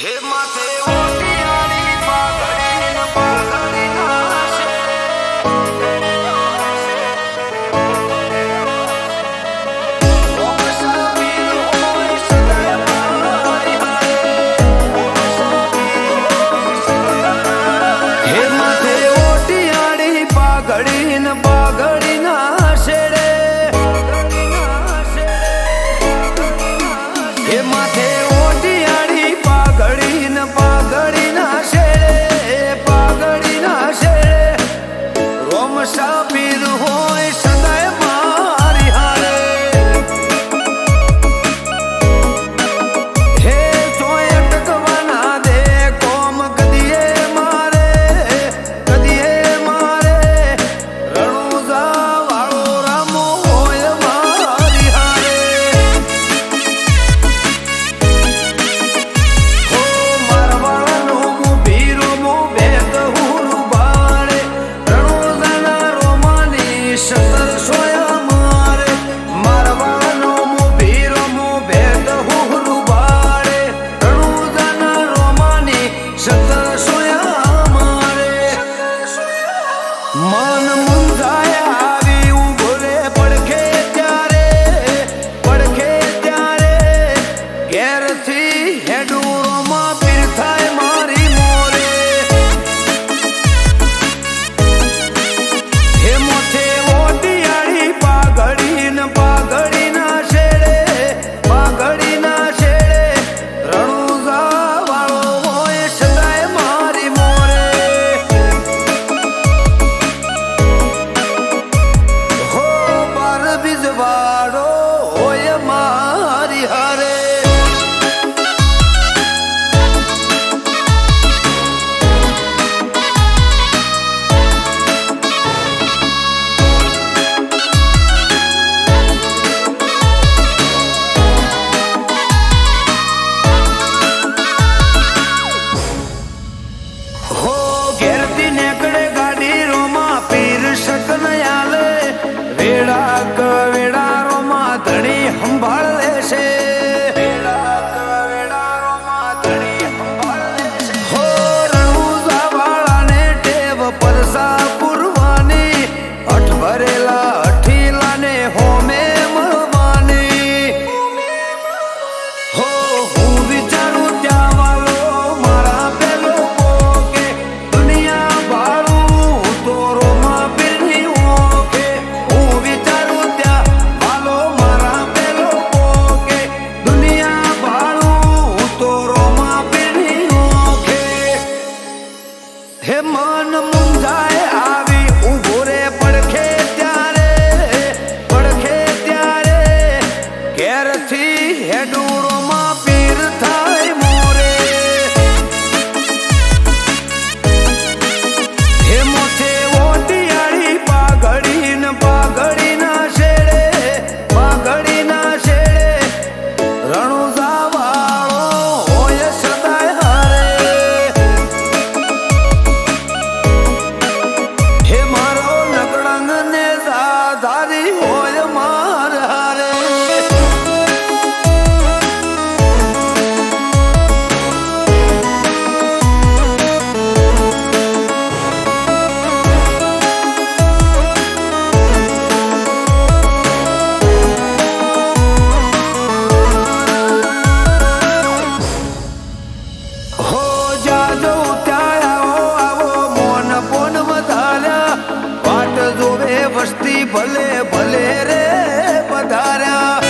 હે માથે ઓટિયાની પાઘડી ને પાઘડી નાશે. પાઘડી ના હે વસ્તી ભલે ભલે રે પધાર્યા.